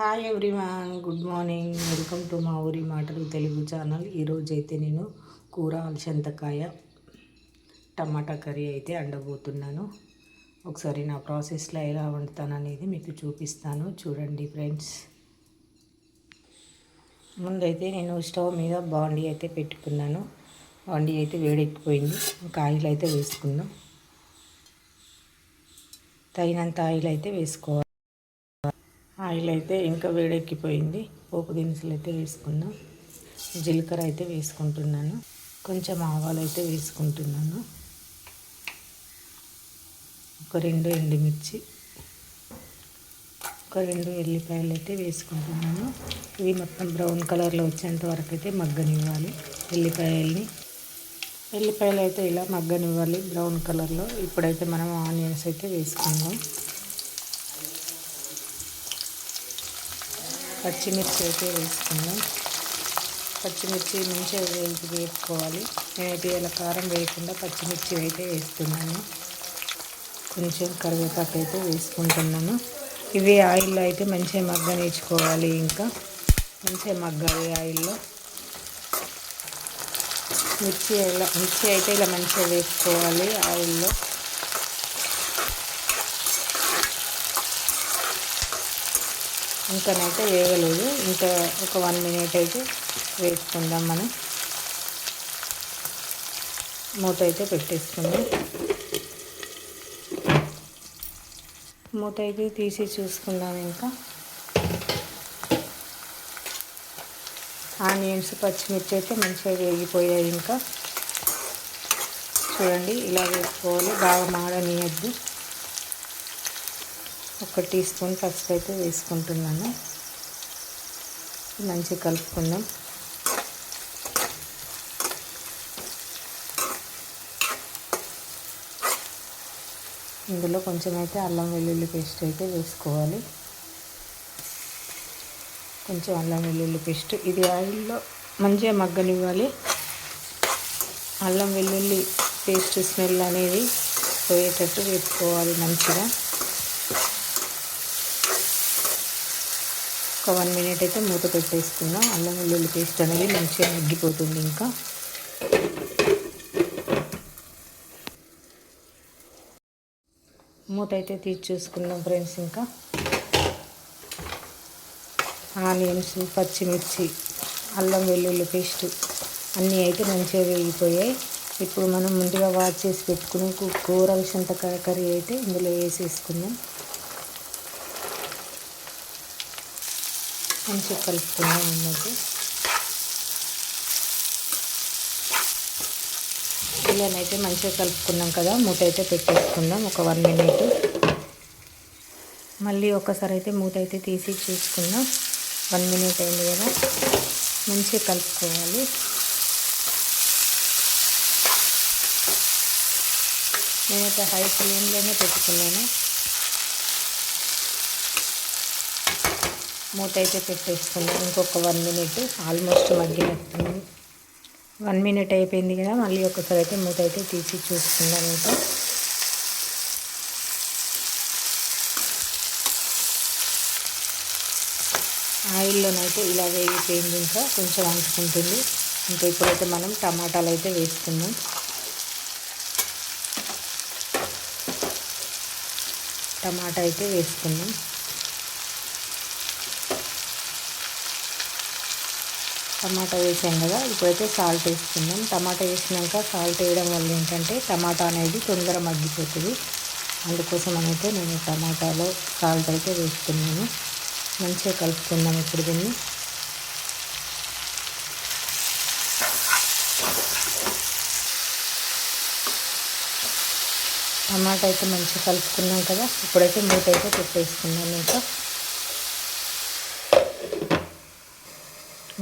Hi everyone good morning welcome to మా ఊరి మాటలు తెలుగు ఛానల్ ఈరోజు అయితే నేను కూర అలసంతకాయ టమాటా కర్రీ అయితే అండబోతున్నాను ఒకసారి నా ప్రాసెస్లో ఎలా వండుతాను అనేది మీకు చూపిస్తాను. చూడండి ఫ్రెండ్స్. ముందైతే నేను స్టవ్ మీద బాండీ అయితే పెట్టుకున్నాను. బాండీ అయితే వేడెక్కిపోయింది. ఒక ఆయిల్ అయితే వేసుకుందాం తగినంత ఆయిల్ అయితే వేసుకోవాలి. ఆయిల్ అయితే ఇంకా వేడెక్కిపోయింది. పోపు దినుసులు అయితే వేసుకుందాం జీలకర్ర అయితే వేసుకుంటున్నాను. కొంచెం ఆవాలు అయితే వేసుకుంటున్నాను. ఒక రెండు ఎండుమిర్చి ఒక రెండు ఎల్లిపాయలు అయితే వేసుకుంటున్నాను. ఇవి మొత్తం బ్రౌన్ కలర్లో వచ్చేంత వరకు అయితే మగ్గనివ్వాలి ఎల్లిపాయల్ని. ఎల్లిపాయలు అయితే ఇలా మగ్గనివ్వాలి బ్రౌన్ కలర్లో. ఇప్పుడైతే మనం ఆనియన్స్ అయితే వేసుకుందాం. పచ్చిమిర్చి అయితే వేసుకుందాం. పచ్చిమిర్చి మంచిగా వేసి వేసుకోవాలి నేనైతే ఇలా కారం వేయకుండా పచ్చిమిర్చి అయితే వేస్తున్నాను. కొంచెం కరివేపాకు అయితే వేసుకుంటున్నాను. ఇవి ఆయిల్లో అయితే మంచిగా మగ్గనిచ్చుకోవాలి ఇంకా. మంచిగా మగ్గాలి ఆయిల్లో. మిర్చి ఇలా మిర్చి అయితే ఇలా మంచిగా వేసుకోవాలి ఆయిల్లో. ఇంకనైతే వేయలేదు. ఇంకా ఒక వన్ మినిట్ అయితే వేసుకుందాం మనం. మూత అయితే పెట్టేసుకుందాం. మూత అయితే తీసి చూసుకుందాం ఇంకా. ఆనియన్స్ పచ్చిమిర్చి అయితే మంచిగా వేగిపోయాయి ఇంకా. చూడండి ఇలా వేసుకోవాలి. బాగా మాడనీయద్దు. ఒక టీ స్పూన్ పసుపు అయితే వేసుకుంటున్నాను. మంచిగా కలుపుకుందాం. ఇందులో కొంచెం అయితే అల్లం వెల్లుల్లి పేస్ట్ అయితే వేసుకోవాలి. కొంచెం అల్లం వెల్లుల్లి పేస్ట్. ఇది ఆయిల్లో మంచిగా మగ్గనివ్వాలి. అల్లం వెల్లుల్లి పేస్ట్ స్మెల్ అనేది పోయేటట్టు వేసుకోవాలి మంచిగా. ఒక వన్ మినిట్ అయితే మూత పెట్టేసుకున్నాం. అల్లం వెల్లుల్లి పేస్ట్ అనేది మంచిగా మగ్గిపోతుంది ఇంకా. మూత అయితే తీసి చూసుకుందాం ఫ్రెండ్స్ ఇంకా. ఆనియన్స్ పచ్చిమిర్చి అల్లం వెల్లుల్లి పేస్ట్ అన్నీ అయితే మంచిగా వేగిపోయాయి. ఇప్పుడు మనం ముందుగా వాచ్ చేసి పెట్టుకుని కూర విషంత కర్రీ అయితే ఇందులో వేసేసుకుందాం. మంచిగా కలుపుకుందాం అన్నది పిల్లనైతే మంచిగా కలుపుకున్నాం కదా మూత అయితే పెట్టేసుకుందాం ఒక వన్ మినిట్. మళ్ళీ ఒకసారి అయితే మూత అయితే తీసి చూసుకుందాం. వన్ మినిట్ అయింది కదా మంచిగా కలుపుకోవాలి. నేనైతే హై ఫ్లేమ్లోనే పెట్టుకున్నాను. మూత అయితే పెట్టేసుకున్నాం ఇంకొక వన్ మినిట్ ఆల్మోస్ట్ మగ్గినట్టు వన్ మినిట్ అయిపోయింది కదా మళ్ళీ ఒకసారి అయితే మూత అయితే తీసి చూసుకుందాం ఇంకా. ఆయిల్లోనైతే ఇలా వేగిపోయింది ఇంకా కొంచెం అంటుకుంటుంది. ఇంకా ఇప్పుడైతే మనం టమాటాలు అయితే వేసుకుందాం. టమాటా అయితే వేసుకుందాం. టమాటా వేసాం కదా ఇప్పుడైతే సాల్ట్ వేసుకుందాం. టమాటా వేసినాక సాల్ట్ వేయడం వల్ల ఏంటంటే టమాటా అనేది తొందర మగ్గిపోతుంది. అందుకోసం అయితే నేను టమాటాలో సాల్ట్ అయితే వేస్తున్నాను మంచిగా కలుపుకుందాం ఇప్పుడు దీన్ని. టమాటా అయితే మంచిగా కలుపుకున్నాం కదా ఇప్పుడైతే మూత అయితే పెట్టేసుకున్నాను ఇంకా.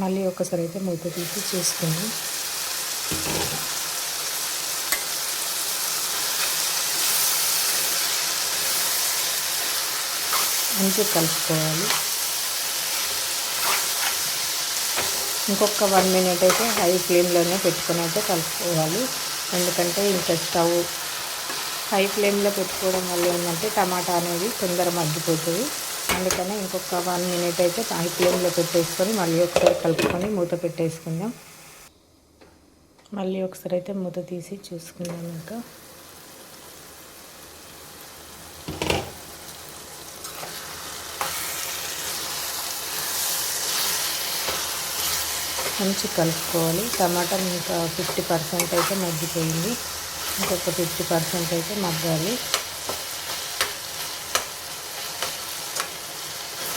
మళ్ళీ ఒకసారి అయితే మూత తీసి చేసుకుంది మంచిగా కలుపుకోవాలి. ఇంకొక వన్ మినిట్ అయితే హై ఫ్లేమ్లోనే పెట్టుకుని అయితే కలుపుకోవాలి. ఎందుకంటే ఇంకా స్టవ్ హై ఫ్లేమ్లో పెట్టుకోవడం వల్ల ఏంటంటే టమాటా అనేది తొందర మగ్గిపోతుంది. అందుకనే ఇంకొక వన్ మినిట్ అయితే హై ఫ్లేమ్లో పెట్టేసుకొని మళ్ళీ ఒకసారి కలుపుకొని మూత పెట్టేసుకుందాం. మళ్ళీ ఒకసారి అయితే మూత తీసి చూసుకుందాం ఇంకా. మంచి కలుపుకోవాలి. టమాటా ఇంకా ఫిఫ్టీ పర్సెంట్ అయితే మగ్గిపోయింది. ఇంకొక ఫిఫ్టీ పర్సెంట్ అయితే మగ్గాలి.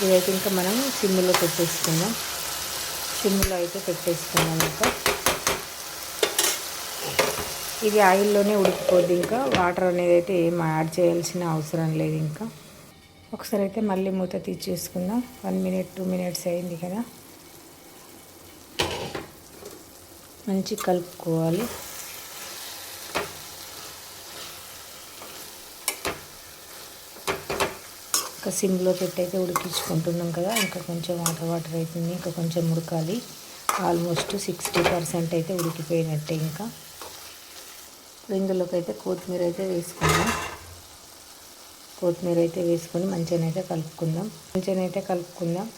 ఇదైతే ఇంకా మనం సిమ్లో పెట్టేసుకుందాం. సిమ్లో అయితే పెట్టేసుకున్నాం ఇంకా. ఇది ఆయిల్లోనే ఉడికిపోద్ది ఇంకా. వాటర్ అనేది అయితే ఏం యాడ్ చేయాల్సిన అవసరం లేదు ఇంకా. ఒకసారి అయితే మళ్ళీ మూత తీసేసుకుందాం. వన్ మినిట్ టూ మినిట్స్ అయింది కదా. మంచి కలుపుకోవాలి. ఇంకా సిమ్లో పెట్టయితే ఉడికించుకుంటున్నాం కదా. ఇంకా కొంచెం వాటర్ వాటర్ అవుతుంది ఇంకా కొంచెం ఉడకాలి. ఆల్మోస్ట్ సిక్స్టీ పర్సెంట్ అయితే ఉడికిపోయినట్టే ఇంకా. ఇప్పుడు ఇందులోకి అయితే కొత్తిమీర అయితే వేసుకుందాం. కొత్తిమీర అయితే వేసుకొని మంచిగానైతే కలుపుకుందాం. మంచిగానైతే కలుపుకుందాం.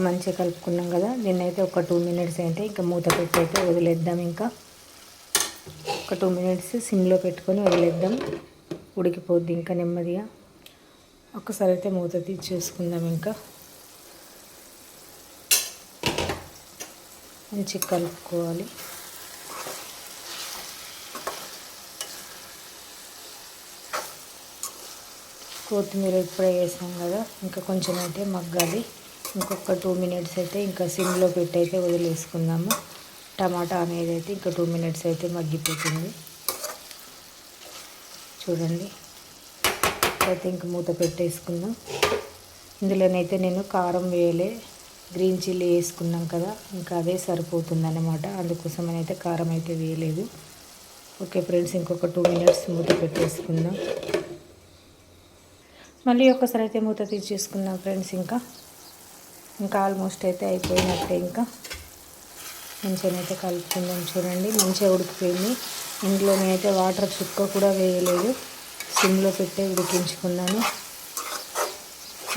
మంచిగా కలుపుకున్నాం కదా. దీన్నైతే ఒక టూ మినిట్స్ అయితే ఇంకా మూత పెట్టి అయితే వదిలేద్దాం ఇంకా. ఒక టూ మినిట్స్ సిమ్లో పెట్టుకొని వదిలేద్దాం. ఉడికిపోద్ది ఇంకా నెమ్మదిగా. ఒక్కసారి అయితే మూత తీసి చూసుకుందాం ఇంకా. మంచిగా కలుపుకోవాలి. కొత్తిమీర ఇప్పుడే వేసాం కదా. ఇంకా కొంచెం అయితే మగ్గాలి. ఇంకొక టూ మినిట్స్ అయితే ఇంకా సిమ్లో పెట్టి అయితే వదిలేసుకుందాము. టమాటా అనేది అయితే ఇంకా టూ మినిట్స్ అయితే మగ్గిపోతుంది. చూడండి. అయితే ఇంక మూత పెట్టేసుకుందాం. ఇందులోనైతే నేను కారం వేయలే. గ్రీన్ చిల్లీ వేసుకున్నాం కదా ఇంకా అదే సరిపోతుంది అనమాట అందుకోసం అయితే కారం అయితే వేయలేదు. ఓకే ఫ్రెండ్స్ ఇంకొక టూ మినిట్స్ మూత పెట్టేసుకుందాం. మళ్ళీ ఒకసారి అయితే మూత తీసేసుకుందాం ఫ్రెండ్స్ ఇంకా. ఇంకా ఆల్మోస్ట్ అయితే అయిపోయినట్టే ఇంకా. మంచిగా అయితే కలుపుకుందాం చూడండి. మంచిగా ఉడికిపోయింది. ఇంట్లో నేనైతే వాటర్ చుక్క కూడా వేయలేదు. సిమ్లో పెట్టే ఉడికించుకున్నాను.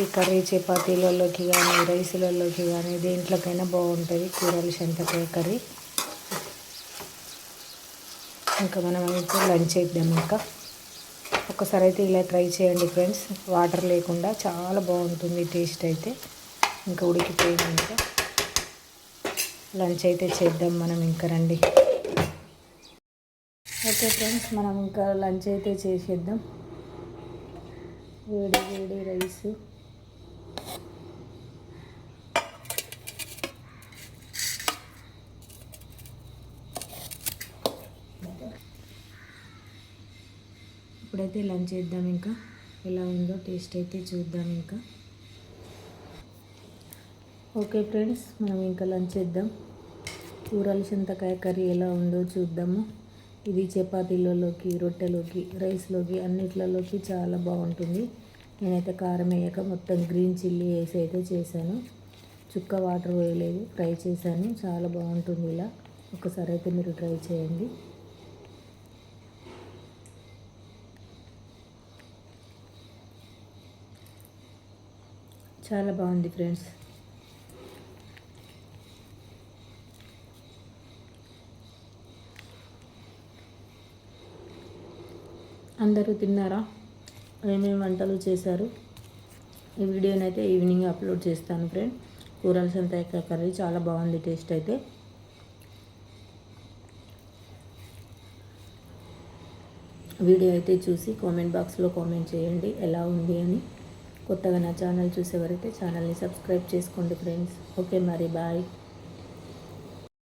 ఈ కర్రీ చపాతీలలోకి కానీ రైసులలోకి కానీ దేంట్లోకైనా బాగుంటుంది. కూరలు సంతకాయ కర్రీ. ఇంకా మనం అయితే లంచ్ చేద్దాం ఇంకా. ఒకసారి అయితే ఇలా ట్రై చేయండి ఫ్రెండ్స్. వాటర్ లేకుండా చాలా బాగుంటుంది టేస్ట్ అయితే. ఇంకా ఉడికిపోయింది ఇంకా లంచ్ అయితే చేద్దాం మనం ఇంకా రండి. ఓకే ఫ్రెండ్స్ మనం ఇంకా లంచ్ అయితే చేసేద్దాం. వేడి వేడి రైస్. ఇప్పుడైతే లంచ్ చేద్దాం ఇంకా. ఎలా ఉందో టేస్ట్ అయితే చూద్దాం ఇంకా. ఓకే ఫ్రెండ్స్ మనం ఇంకా లంచ్ చేద్దాం. కూరలు చింతకాయ కర్రీ ఎలా ఉందో చూద్దాము. ఇది చపాతీలలోకి రొట్టెలోకి రైస్లోకి అన్నిట్లలోకి చాలా బాగుంటుంది. నేనైతే కారం వేయక మొత్తం గ్రీన్ చిల్లీ వేసి అయితే చేశాను. చుక్క వాటర్ వేయలేదు ఫ్రై చేశాను. చాలా బాగుంటుంది ఇలా. ఒకసారి అయితే మీరు ట్రై చేయండి. చాలా బాగుంది ఫ్రెండ్స్. అందరూ తిన్నారా? ఏమేమి వంటలు చేశారు? ఈ వీడియోని అయితే ఈవినింగ్ అప్లోడ్ చేస్తాను ఫ్రెండ్. కూరల సంతాయ కర్రీ చాలా బాగుంది టేస్ట్ అయితే. వీడియో అయితే చూసి కామెంట్ బాక్స్లో కామెంట్ చేయండి ఎలా ఉంది అని. కొత్తగా నా ఛానల్ చూసేవారైతే ఛానల్ని సబ్స్క్రైబ్ చేసుకోండి ఫ్రెండ్స్. ఓకే మరి బాయ్.